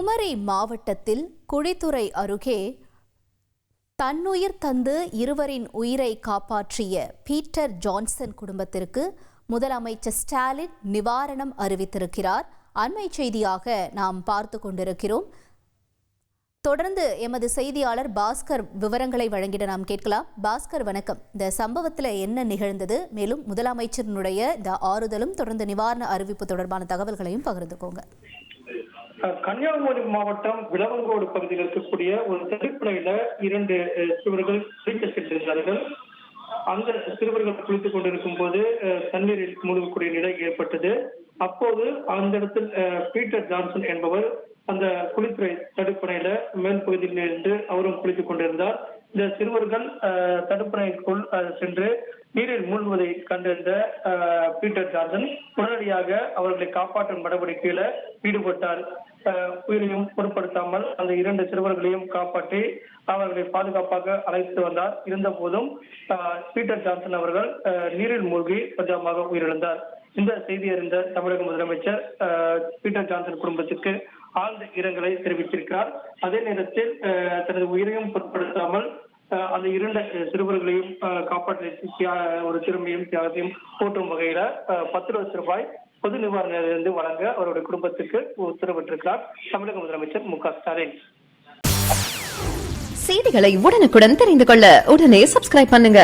குமரி மாவட்டத்தில் குழித்துறை அருகே தன்னுயிர் தந்து இருவரின் உயிரை காப்பாற்றிய பீட்டர் ஜான்சன் குடும்பத்திற்கு முதலமைச்சர் ஸ்டாலின் நிவாரணம் அறிவித்திருக்கிறார். அண்மை செய்தியாக நாம் பார்த்து கொண்டிருக்கிறோம். தொடர்ந்து எமது செய்தியாளர் பாஸ்கர் விவரங்களை வழங்கிட நாம் கேட்கலாம். பாஸ்கர் வணக்கம். இந்த சம்பவத்தில் என்ன நிகழ்ந்தது? மேலும் முதலமைச்சரினுடைய இந்த ஆறுதலும் தொடர்ந்து நிவாரண அறிவிப்பு தொடர்பான தகவல்களையும் பகிர்ந்துக்கோங்க. கன்னியாகுமரி மாவட்டம் விளவங்கோடு பகுதியில் இருக்கக்கூடிய ஒரு தடுப்பணையில இரண்டு சிறுவர்கள் குளிக்க சென்றிருந்தார்கள். அந்த சிறுவர்கள் குளித்துக் கொண்டிருக்கும் போது அஹ், தண்ணீரில் மூழ்கக்கூடிய நிலை ஏற்பட்டது. அப்போது அந்த இடத்தில் அஹ், பீட்டர் ஜான்சன் என்பவர் அந்த குளித்துறை தடுப்பணையில மேல் பகுதியில் இருந்து அவரும் குளித்துக் கொண்டிருந்தார். இந்த சிறுவர்கள் அஹ், தடுப்பணைக்குள் சென்று நீரில் மூழ்குவதை கண்டறிந்த அஹ், பீட்டர் ஜான்சன் உடனடியாக அவர்களை காப்பாற்றும் நடவடிக்கையில ஈடுபட்டார். அஹ், உயிரையும் பொருட்படுத்தாமல் அந்த இரண்டு சிறுவர்களையும் காப்பாற்றி அவர்களை பாதுகாப்பாக அழைத்து வந்தார். இருந்த போதும் பீட்டர் ஜான்சன் அவர்கள் அஹ், நீரில் மூழ்கி பத்திரமாக உயிரிழந்தார். இந்த செய்தி அறிந்த தமிழக முதலமைச்சர் பீட்டர் ஜான்சன் குடும்பத்திற்கு ஆழ்ந்த இரங்கலை தெரிவித்திருக்கிறார். அதே நேரத்தில் தனது உயிரையும் பொருட்படுத்தாமல் அந்த இரண்டு சிறுவர்களையும் அஹ், ஒரு திறமையும் தியாகத்தையும் போற்றும் வகையில பத்து லட்சம் ரூபாய் பொது நிவாரணத்திலிருந்து வழங்க அவருடைய குடும்பத்துக்கு உத்தரவிட்டிருக்கிறார் தமிழக முதலமைச்சர் மு க ஸ்டாலின். செய்திகளை உடனுக்குடன் தெரிந்து கொள்ள உடனே சப்ஸ்கிரைப் பண்ணுங்க.